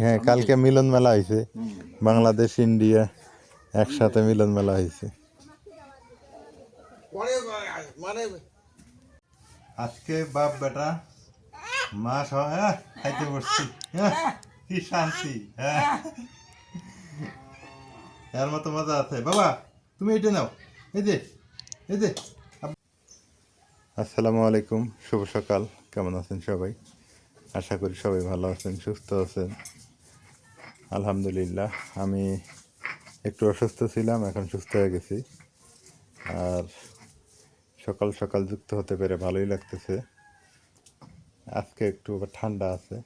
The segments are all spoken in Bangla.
হ্যাঁ কালকে মিলন মেলা হয়েছে বাংলাদেশ ইন্ডিয়া একসাথে মিলন মেলা হয়েছে মানে আজকে বাপ বেটা মা সহ হ্যাঁ খাইতে বসছি। হ্যাঁ, কি শান্তি হ্যাঁ এর মতো মজা আছে। বাবা তুমি এটা নাও। এই যে এই যে। আসসালামু আলাইকুম শুভ সকাল। কেমন আছেন সবাই? আশা করি সবাই ভালো আছেন সুস্থ আছেন। আলহামদুলিল্লাহ আমি একটু অসুস্থ ছিলাম এখন সুস্থ হয়ে গেছি। আর সকাল সকাল যুক্ত হতে পেরে ভালোই লাগতেছে। আজকে একটু আবার ঠান্ডা আছে।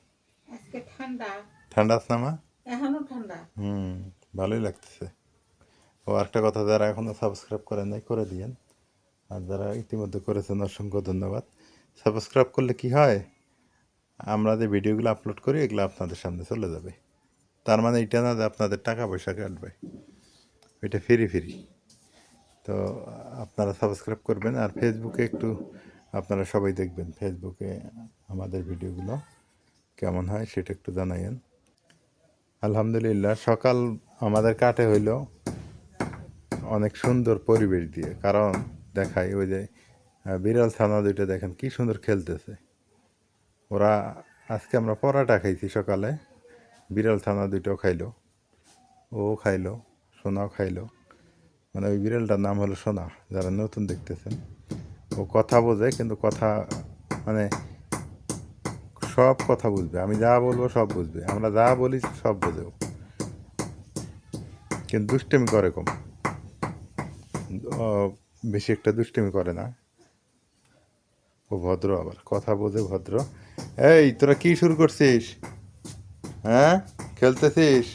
আজকে ঠান্ডা? ঠান্ডা আছে না মা? এখনও ঠান্ডা? হুম ভালোই লাগতেছে। ও একটা কথা যারা এখনও সাবস্ক্রাইব করেন নাই করে দিয়েন। আর যারা ইতিমধ্যে করেছেন অসংখ্য ধন্যবাদ। সাবস্ক্রাইব করলে কি হয়? আমরা যে ভিডিওগুলো আপলোড করি, এগুলো আপনাদের সামনে চলে যাবে। তার মানে এটা না যে আপনাদের টাকা পয়সা কাটবে। এটা ফ্রি ফ্রি তো আপনারা সাবস্ক্রাইব করবেন আর ফেসবুকে একটু আপনারা সবাই দেখবেন ফেসবুকে আমাদের ভিডিওগুলো কেমন হয়, সেটা একটু জানাইয়েন। আলহামদুলিল্লাহ, সকাল আমাদের কাটে হইল অনেক সুন্দর পরিবেশ দিয়ে। কারণ দেখাই ওই যে বিড়াল ছানা দুইটা দেখেন কি সুন্দর খেলতেছে। ওরা আজকে আমরা পরাটা খাইছি সকালে। বিড়াল ছানা দুইটাও খাইলো। ও খাইলো, সোনাও খাইলো। মানে ওই বিড়ালটার নাম হলো সোনা, যারা নতুন দেখতেছেন। ও কথা বোঝে, কিন্তু কথা মানে সব কথা বুঝবে। আমি যা বলব সব বুঝবে। আমরা যা বলি সব বোঝেও কিন্তু দুষ্টেমি করে কম। বেশি একটা দুষ্টেমি করে না। ও ভদ্র আবার। কথা বোঝে ভদ্র। এই, তোরা কি শুরু করছিস? হ্যাঁ? খেলতেছিস?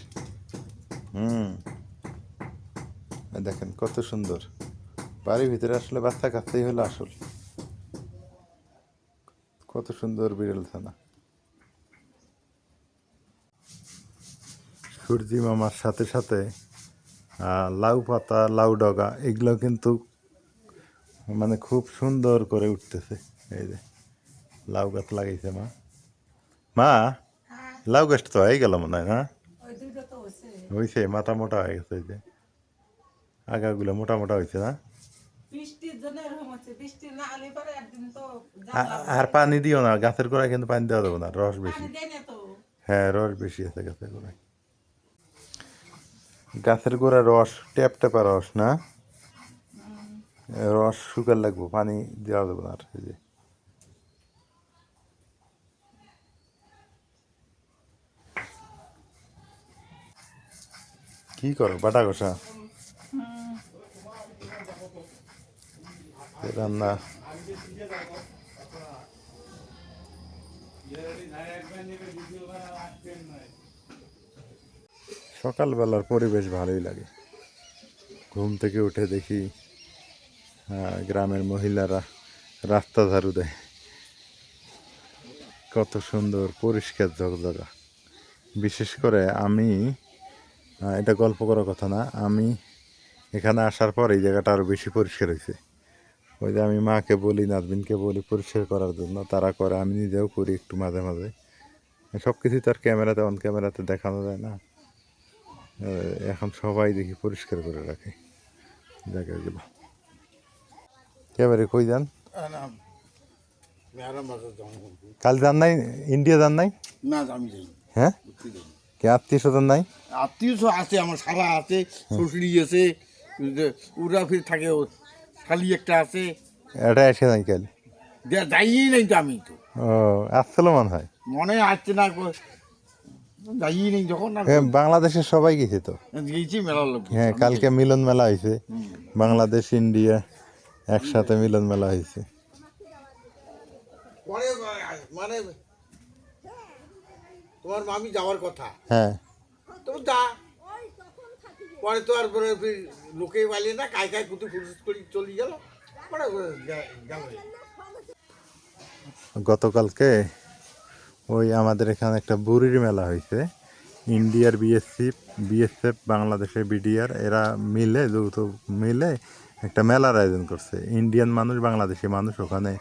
হুম। দেখেন, কত সুন্দর। বাড়ির ভিতরে আসলে বাচ্চা কাচ্চাই হলো আসল। কত সুন্দর বিড়াল থানা সূর্যি মামার সাথে সাথে লাউ পাতা, লাউ ডগা, এগুলো কিন্তু মানে খুব সুন্দর করে উঠতেছে। এই যে। লাউ গাছ লাগাইছে মা মা লাউ গাছটা তো হয়ে গেল মনে হয় হয়েছে মাথা মোটা হয়ে গেছে যে আগাগুলো মোটা মোটা হয়েছে না আর পানি দিও না গাছের গোড়ায় কিন্তু পানি দেওয়া যাবে না রস বেশি হ্যাঁ রস বেশি আছে গাছের গোড়ায় গাছের গোড়ায় রস ট্যাপ ট্যাপা রস না রস শুকার লাগবো পানি দেওয়া যাবে না আর যে কি করো বাটা কষা? রান্না সকালবেলার পরিবেশ ভালোই লাগে। ঘুম থেকে উঠে দেখি আহ, গ্রামের মহিলারা রাস্তা ঝাড়ু দেয়। কত সুন্দর পরিষ্কার ঝকঝকা। বিশেষ করে আমি এটা গল্প করার কথা না। আমি এখানে আসার পর এই জায়গাটা আরও বেশি পরিষ্কার হয়েছে। ওই যে আমি মাকে বলি নাজবিনকে বলি পরিষ্কার করার জন্য তারা করে আমি নিজেও করি একটু মাঝে মাঝে। সব কিছুই তো আর ক্যামেরাতে অন ক্যামেরাতে দেখানো যায় না। এখন সবাই দেখি পরিষ্কার করে রাখে জায়গাগুলো। ক্যামেরে কই যান? কাল যান নাই? ইন্ডিয়া যান নাই? না আমি যাই হ্যাঁ। কে আত্মীয় স্বজন নাই? আত্মীয় সব আছে আমার সারা আছে শ্বশুরি আছে ওরা ফির থাকে শালি একটা আছে। এটা এসে নাই কাল? যাইই নাই তো আমি তো। ও আসছিল মনে হয়। মনে আসছে না যাইই নেই যখন না। হ্যাঁ, বাংলাদেশের সবাই গেছে তো। গেছি মেলা লোক। হ্যাঁ কালকে মিলন মেলা হয়েছে। বাংলাদেশ ইন্ডিয়া একসাথে মিলন মেলা হয়েছে। মানে তোমার মামি যাওয়ার কথা। হ্যাঁ। তো যা। পরে তো আর লোকে পাইলে না কায় কায় কুতু ফুরুস করে চলে গেল। পরে গেল। গতকালকে ওই আমাদের এখানে একটা বুড়ির মেলা হয়েছে। ইন্ডিয়ার বিএসসি বিএসএফ বাংলাদেশের বিডিআর এরা মিলে যৌথ মিলে একটা মেলার আয়োজন করছে। ইন্ডিয়ান মানুষ বাংলাদেশি মানুষ ওখানে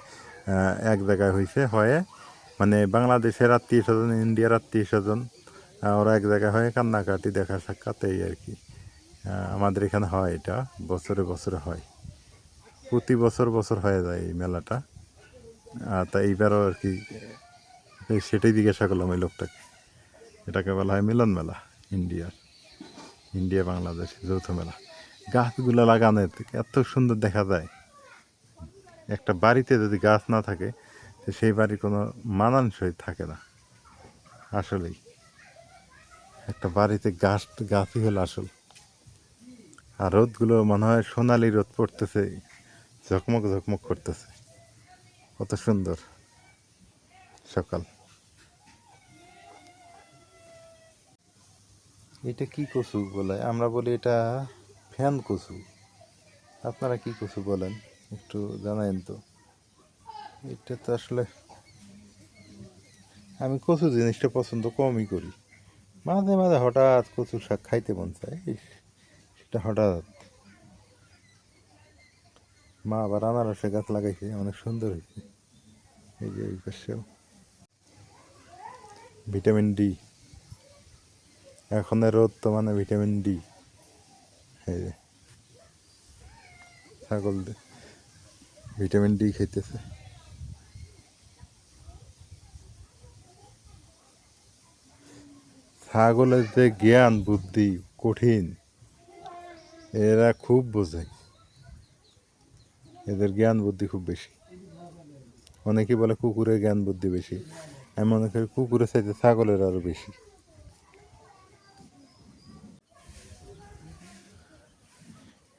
এক জায়গায় হয়েছে হয়ে মানে বাংলাদেশের আত্মীয় স্বজন, ইন্ডিয়ার আত্মীয় স্বজন ওরা এক জায়গায় হয়ে কান্নাকাটি, দেখা সাক্ষাৎ, এই আর কি। আমাদের এখানে হয় এটা, বছরে বছরে হয়। প্রতি বছর বছর হয়ে যায় এই মেলাটা। তা এইবারও আর কি সেটাই জিজ্ঞাসা করলাম ওই লোকটাকে। এটাকে বলা হয় মিলন মেলা, ইন্ডিয়ার। ইন্ডিয়া, বাংলাদেশ, যৌথ মেলা। গাছগুলো লাগানো এত সুন্দর দেখা যায়। একটা বাড়িতে যদি গাছ না থাকে সেই বাড়ি কোনো মানানসই থাকে না, আসলেই। একটা বাড়িতে গাছ, গাছই হলো আসল। আর রোদগুলো মনে হয় সোনালি রোদ পড়তেছে, ঝকমক ঝকমক করতেছে। কত সুন্দর সকাল। এটা কি কচু বলে? আমরা বলি এটা ফ্যান কচু। আপনারা কি কচু বলেন? একটু জানাইন তো। এটা তো আসলে আমি কচু জিনিসটা পছন্দ কমই করি। মাঝে মাঝে হঠাৎ কচু শাক খাইতে মন চায় সেটা হঠাৎ। মা আবার আনারসে গাছ লাগাইছে, অনেক সুন্দর হয়েছে। এই যে এই পাশেও। Vitamin D. এখন রোদ তো মানে ভিটামিন ডি। এই যে ছাগল ভিটামিন ডি খাইতেছে। ছাগলের যে জ্ঞান, বুদ্ধি কঠিন, এরা খুব বোঝে। এদের জ্ঞান, বুদ্ধি খুব বেশি। অনেকে বলে কুকুরের জ্ঞান, বুদ্ধি বেশি। আমি মনে করি কুকুরের চাইতে ছাগলের আরও বেশি।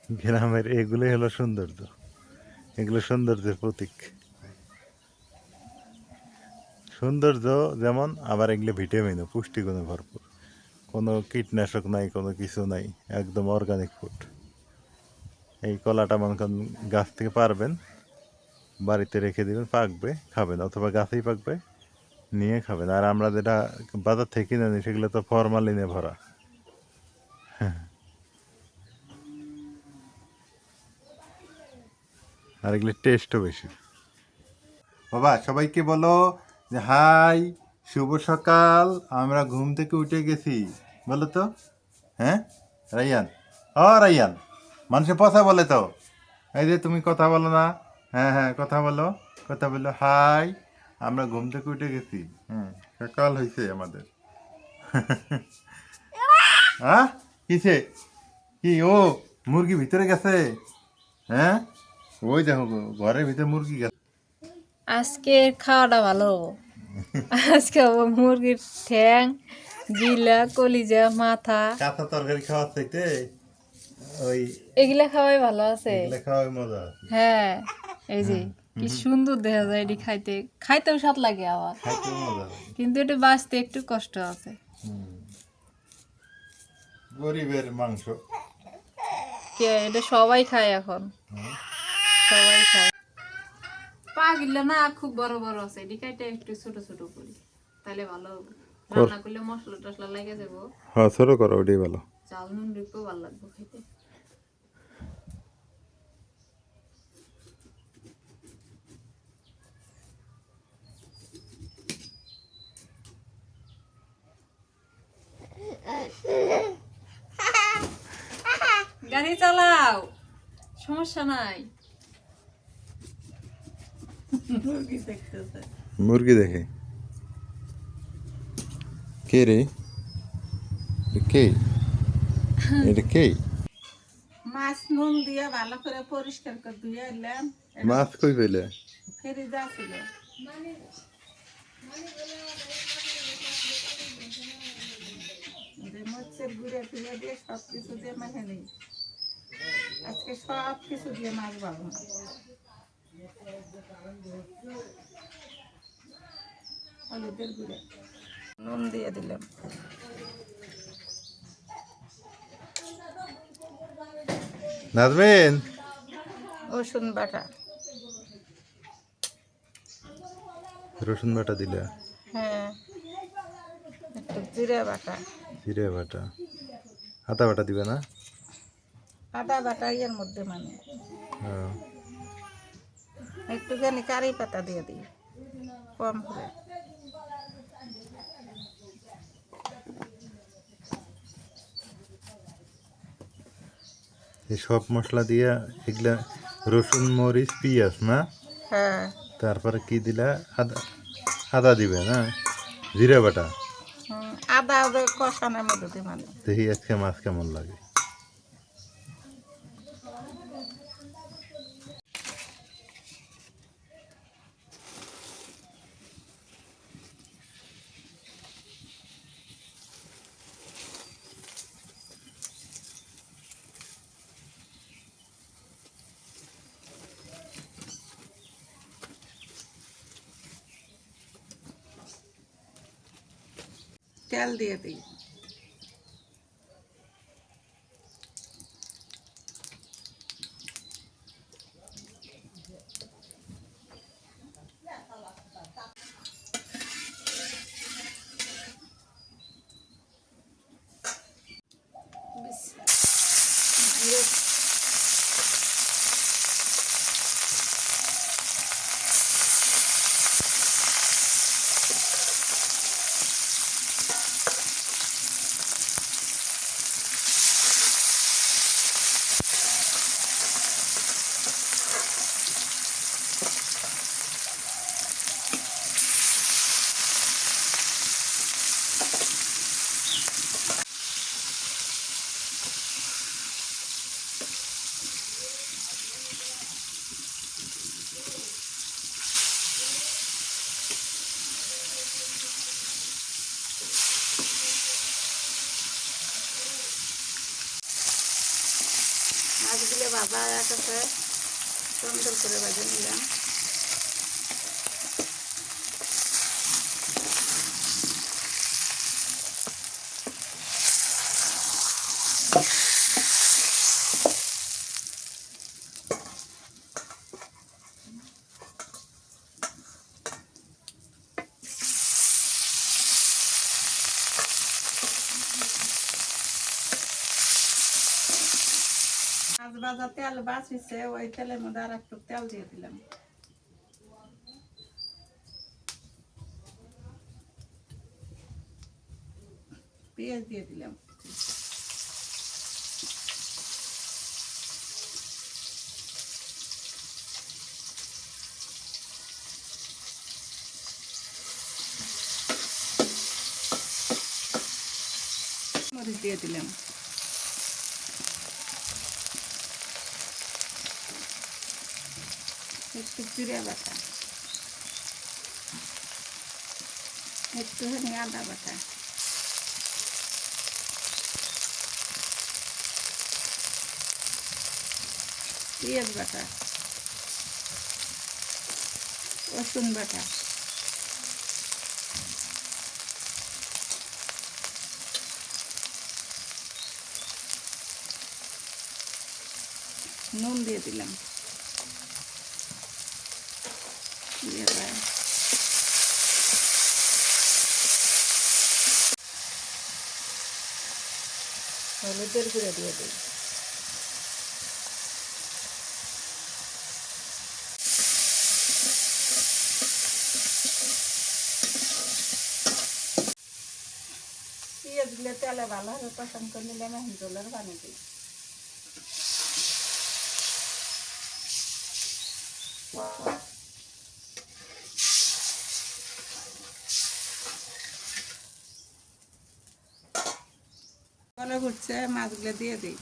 গ্রামের এগুলোই হলো সৌন্দর্য। এগুলো সৌন্দর্যের প্রতীক। সৌন্দর্য যেমন, আবার এগুলো ভিটামিনও পুষ্টিগুণে ভরপুর। কোনো কীটনাশক নাই, কোনো কিছু নাই, একদম অর্গানিক ফুড এই কলাটা মনে করেন গাছ থেকে পারবেন, বাড়িতে রেখে দেবেন, পাকবে, খাবেন, অথবা গাছেই পাকবে, নিয়ে খাবেন। আর আমরা যেটা বাজার থেকে কিনে নিই সেগুলো তো ফরমালিনে ভরা। আর এগুলো টেস্টও বেশি। বাবা, সবাইকে বলো যে, হাই, শুভ সকাল, আমরা ঘুম থেকে উঠে গেছি। বলো তো হ্যাঁ? রাইয়ান। ও, রাইয়ান। মানুষে পচা বলে তো। এই যে তুমি কথা বলো না। হ্যাঁ হ্যাঁ কথা বলো। কথা বলো। হাই, আমরা ঘুম থেকে উঠে গেছি। হুম, সকাল হয়েছে আমাদের। হ্যাঁ কিসে? কি, ও, মুরগি ভিতরে গেছে? হ্যাঁ? ওই দেখো, ঘরের ভিতরে মুরগি গেছে। আজকে খাওয়াটা ভালো। আজকে মুরগির ঠ্যাং। গিলা কলিজা মাথা। কাঁচা তরকারি খাওয়ার চাইতে ওই এগুলা খাওয়াই ভালো আছে। এগুলো খাওয়াই মজা হ্যাঁ এই যে কি সুন্দর দেখা যায় এটি খাইতে। খাইতেও স্বাদ লাগে আবার। কিন্তু এটা বাঁচতে একটু কষ্ট আছে। গরিবের মাংস। কে এটা সবাই খায় এখন। সবাই খায়। পা গিলা না খুব বড় বড় আছে। এটি খাইতে একটু ছোট ছোট করি তাহলে ভালো হবে। রান্না করলে মশলা টসলা লেগে যাব হ্যাঁ ছোটো করো ওটাই ভালো। চাল নুন ভালো লাগবে গাড়ি চালাও সমস্যা নাই। মুরগি দেখতেছে। মুরগি দেখে। কে রে কে এটা কে মাছ নুন দিয়ে ভালো করে পরিষ্কার করে ধুয়ে এলাম। মাছ কই পেলে? ফেরি যাচ্ছিল যে মরিচের গুঁড়ে টুড়ে দিয়ে সব কিছু দিয়ে মানে নেই। আজকে সব কিছু দিয়ে মাছ ভালো হলুদের গুঁড়ে। নুন দিয়ে দিলাম। নাজমিন। রসুন বাটা। রসুন বাটা দিলে? হ্যাঁ একটু জিরে বাটা। জিরে বাটা। আদা বাটা দিবে না? আদা বাটা এর মধ্যে মানে। একটুখানি কারি পাতা দিয়ে দিই কম করে। এই সব মশলা দিয়া এগুলা রসুন মরিচ পিঁয়াজ না? হ্যাঁ। তারপরে কি দিলা? আদা আদা দিবে না? জিরা বাটা? আদা কষানোর মধ্যে দেখি আজকে মাছ কেমন লাগে। তেল দিয়ে দিই মাছগুলো ভাজা হয়ে গেছে সুন্দর করে ভেজে নিলাম মাছ ভাজা তেল বাঁচিছে, ওই তেলের মধ্যে আর একটু তেল দিয়ে দিলাম। পেঁয়াজ দিয়ে দিলাম। মরিচ দিয়ে দিলাম। একটু জিরে বাটা। একটুখানি আদা বাটা। পেঁয়াজ বাটা। রসুন বাটা। নুন দিয়ে দিলাম দিয়ে দেয় হলুদের গুঁড়ো দিয়ে দিই। পেঁয়াজগুলো তেলে ভালো হবে পছন্দ নিলাম এখন জলের পানি দিই। ভালো ঘুরছে মাছগুলো দিয়ে দিই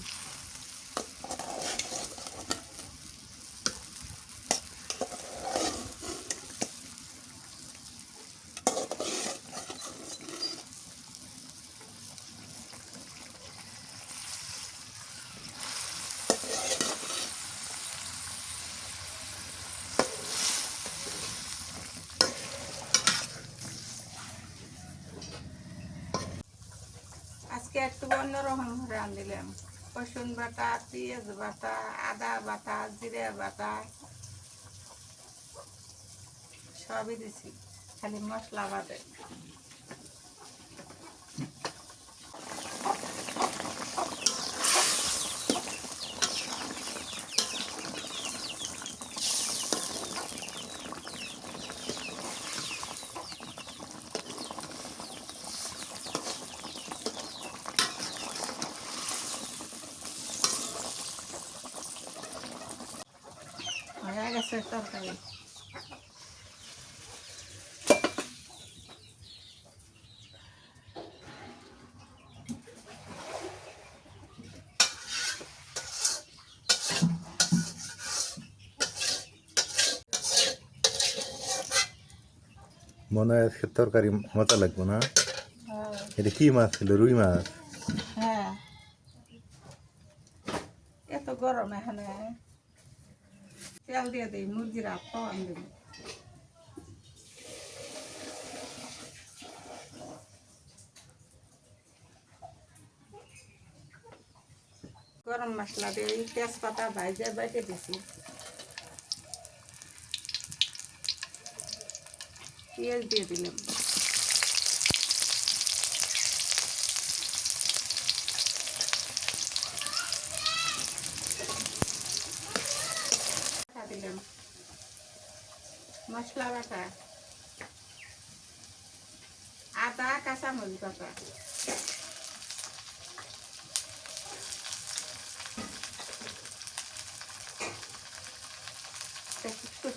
আজকে একটু রাঁধিলাম রসুন বাটা পেঁয়াজ বাটা আদা বাটা জিরে বাটা সবই দিছি। খালি মশলা বাদে। আছে তরকারি। মনে হয় আজকে তরকারি মজা লাগবে না? হ্যাঁ। এটা কি মাছ ছিল? রুই মাছ? হ্যাঁ। এত গরম এখানে। তেল দিয়ে দিই, মুরগির আপ্পাওয়ান দেব। গরম মশলা দিয়ে তেজপাতা ভাইজে বাইটে দিছি। পেঁয়াজ দিয়ে দিলাম বাটা দিলাম মশলা বাটা আদা কাঁচামরিচ বাটা।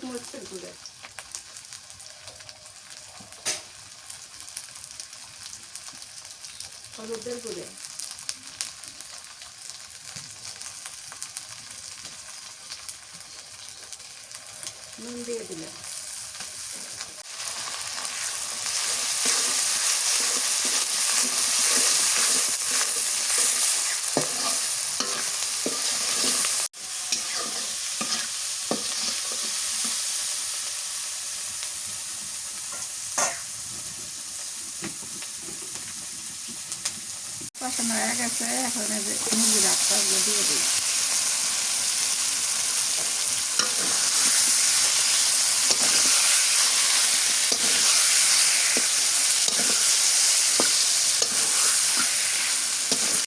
মরিচের গুঁড়ো? হলুদের গুঁড়ো। নুন দিয়ে দিলাম কষানো হয়ে গেছে এখন এই যে আটটা দিয়ে দিই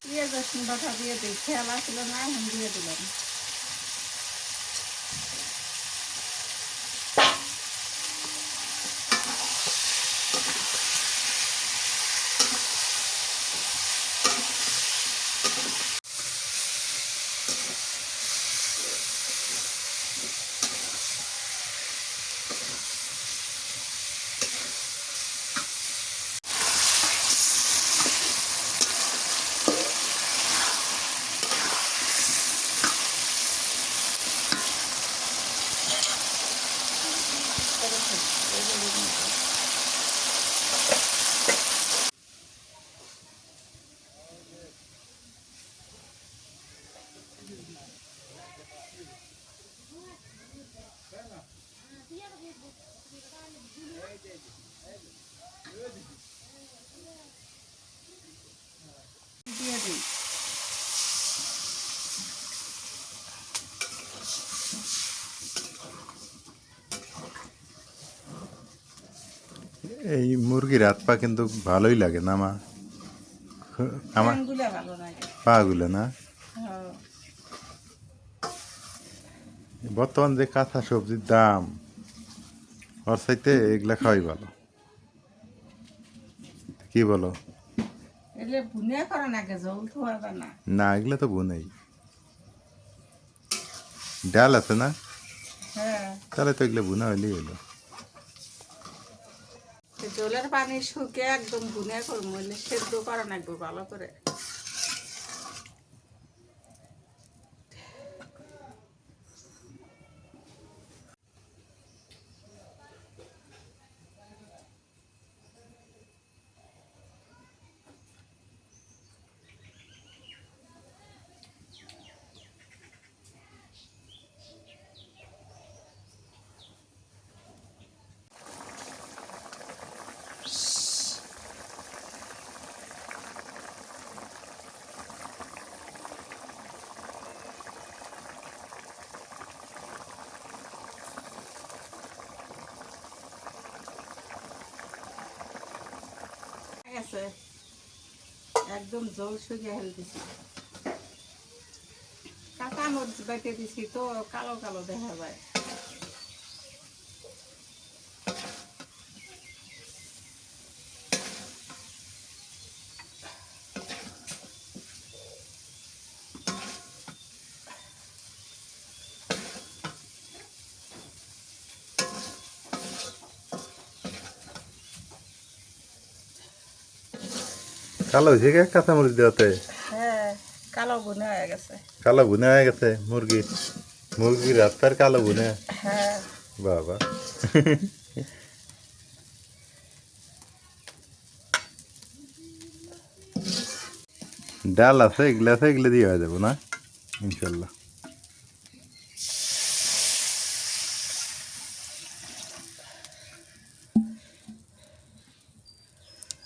পেঁয়াজ রসুন বাটা দিয়ে দিই খেয়াল আসছিল না এখন দিয়ে দিলাম দিয়ে দিই এই মুরগির হাত পা কিন্তু ভালোই লাগে না মা? আমার পাগুলো না? হ্যাঁ। বর্তমান যে কাঁচা সবজির দাম ওর চাইতে এগুলা খাওয়াই ভালো। কি বলো? না এগুলো তো বুনাই। ডাল আছে না? হ্যাঁ। তাহলে তো এগুলো বোনা হইলেই হলো। জলের পানি শুকে একদম ভুনে করব সেদ্ধ করা নাকবো ভালো করে। আছে। একদম জল শুকিয়ে হেল দিছি কাঁচা মরিচ বেটে দিছি তো, কালো কালো দেখা যায়। কালো হয়েছে কে কাঁচামরিচ দেওয়াতে? হ্যাঁ কালো গুনে হয়ে গেছে। কালো বুনে হয়ে গেছে মুরগির মুরগির হাত পায়ের কালো বুনে হ্যাঁ। বাবা। ডাল আছে এগুলো আছে এগুলো দিয়ে হয়ে যাব না ইনশাল্লাহ।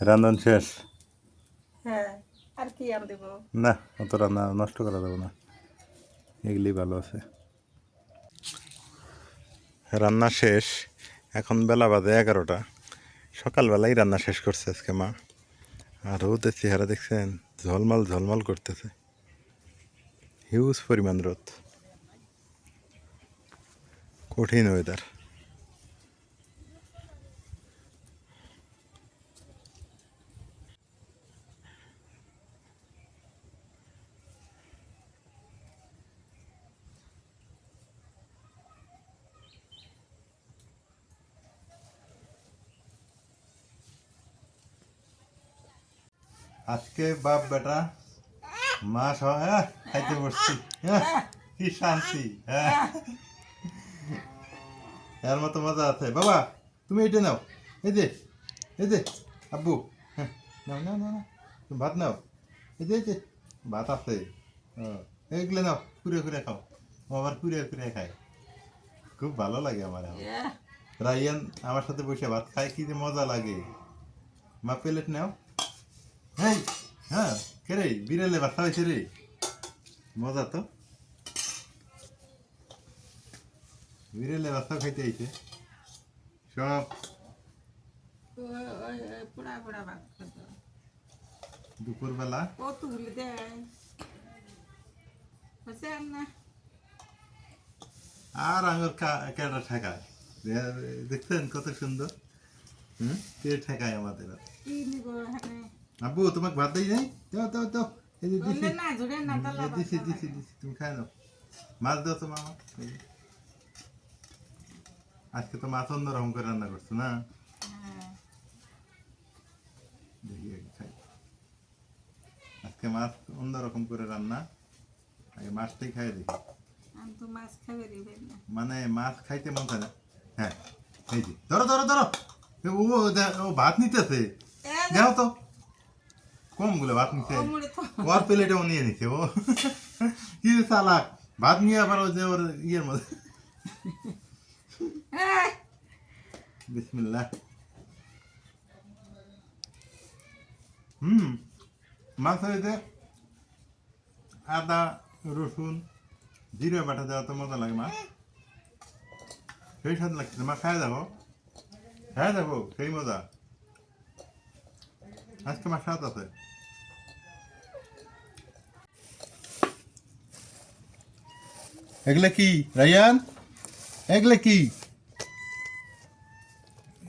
রান্ধন শেষ। না অত রান্না নষ্ট করা যাবে না। এগুলি ভালো আছে। রান্না শেষ। এখন বেলা বাজে এগারোটা। সকালবেলাই রান্না শেষ করছে আজকে মা। আর রোদের চেহারা দেখছেন, ঝলমল ঝলমল করতেছে। হিউজ পরিমাণ রোদ। কঠিন ওয়েদার আজকে বাপ বেটা মা সহ হ্যাঁ খাইতে বসছি হ্যাঁ, কি শান্তি হ্যাঁ। এর মতো মজা আছে। বাবা তুমি এটা নাও এই যে এই যে আব্বু হ্যাঁ নাও নাও নাও নাও। তুমি ভাত নাও এই যে এই যে ভাত আছে এইগুলো নাও কুড়ে কুড়ে খাও আবার কুড়ে কুড়ে খায়। খুব ভালো লাগে আমার। রাইয়ান আমার সাথে বসে ভাত খায় কি যে মজা লাগে। মা প্লেট নাও। হেই হ্যাঁ কে রে? বিড়ালে বাচ্চা হয়েছে রে। মজা তো। বিড়ালে বাচ্চা খাইতে আইছে। সব। দুপুরবেলা। দেয়। আর আঙুর কেটা ঠেকায়? দেখছেন কত সুন্দর? হুম? কে ঠেকায় আমাদের? কি নিব এখানে? আব্বু তোমাকে ভাত দিই নাই? দাও দাও দাও। এই যে দিছি। না জুড়ে না তালা দিছি দিছি দিছি। তুমি খাই নাও। মাছ দাও তো মামা আজকে তো মাছ অন্যরকম করে রান্না করছ না? হ্যাঁ। দেখি খাই। আজকে মাছ অন্যরকম করে রান্না। আগে মাছটাই খাই দেখি। তো মানে মাছ খাইতে মন চায় না। হ্যাঁ এই যে। ধরো ধরো ধরো। ও ভাত নিতেছে। দেখো তো। কমগুলো ভাত তো। ওর প্লেটেও নিয়ে নিছে ও। কি চালাক। ভাত নিয়ে আবার ওই যে ওর ইয়ের মধ্যে। বিসমিল্লাহ। হুম মাছ হয়েছে আদা রসুন জিরে বাটা দেওয়া তো মজা লাগে মাছ সেই স্বাদ লাগছে মা খাই দেখো। খাই দেখো সেই মজা। আজকে মাছ স্বাদ আছে। এগুলা কি রায়ান? এগুলা কি?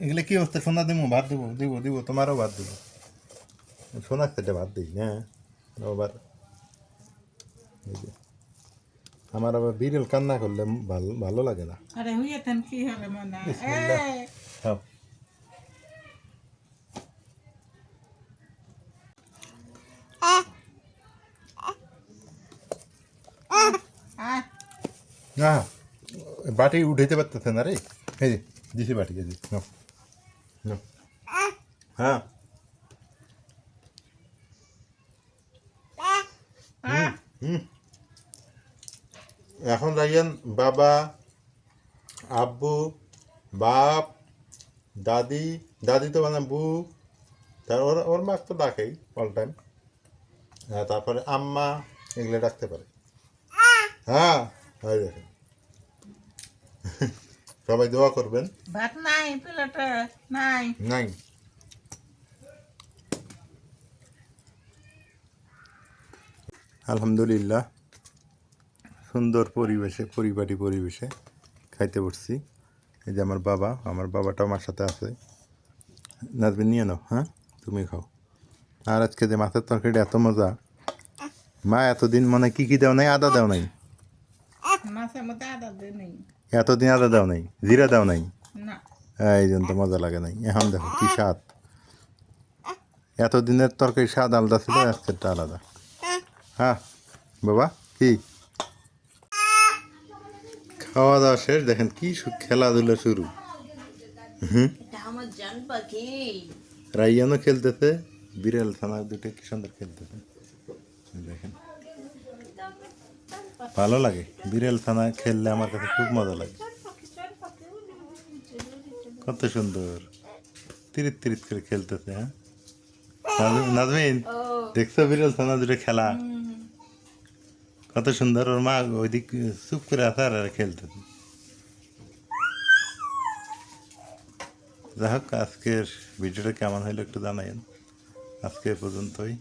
এগুলা কি অবস্থা? সোনা দেবো ভাত দেবো দিব দিব তোমারও ভাত দেবো। সোনা খেতে ভাত দিই হ্যাঁ? আবার আমার আবার বিড়াল কান্না করলে ভালো ভালো লাগে না। আরে হুইয়ে কি হবে মনে বিসমিল্লাহ। এই, খাও আয় না, বাটি উঠাইতে পারতেছে না রে। এই যে, দিছি বাটি এই হ্যাঁ। এখন রাইয়ান বাবা, আব্বু, বাপ, দাদি দাদি তো মানে বউ। তার ওর ওর মাক তো ডাকেই অল টাইম তারপরে আম্মা, এগুলো ডাকতে পারে। হ্যাঁ। হয় দেখেন সবাই দোয়া করবেন। ভাত নাই প্লেটে নাই। নাই। আলহামদুলিল্লাহ সুন্দর পরিবেশে পরিপাটি পরিবেশে খাইতে বসছি। এই যে আমার বাবা আমার বাবাটাও আমার সাথে আছে। নাজবিন নিয়ে নাও হ্যাঁ? তুমি খাও। আর আজকে যে মাছের তরকারিটা এত মজা মা এতদিন মনে কি কি দেও নাই আদা দেও নাই মাছের মধ্যে আদা দিয়ে নেই এতদিন আদা দেও নাই জিরা দেও নাই। এই জন্য তো মজা লাগে নাই এখন দেখো কি স্বাদ। এতদিনের তরকারি স্বাদ আলাদা ছিল আজকেরটা আলাদা। হ্যাঁ বাবা কি? খাওয়া দাওয়া শেষ দেখেন কি খেলাধুলা শুরু। হুম? রাইয়ানও খেলতেছে বিড়াল থানা দুটো কি সুন্দর খেলতেছে এই দেখেন ভালো লাগে। বিড়াল থানা খেললে আমার কাছে খুব মজা লাগে। কত সুন্দর। তিরিত তিরিত করে খেলতেছে হ্যাঁ? নাজমিন- দেখছ বিড়াল থানা দুটো খেলা? কত সুন্দর, ওর মা ওইদিক চুপ করে আছে আর এরা খেলতেছে। যাই হোক, আজকের ভিডিওটা কেমন হলো একটু জানাইন আজকে পর্যন্তই।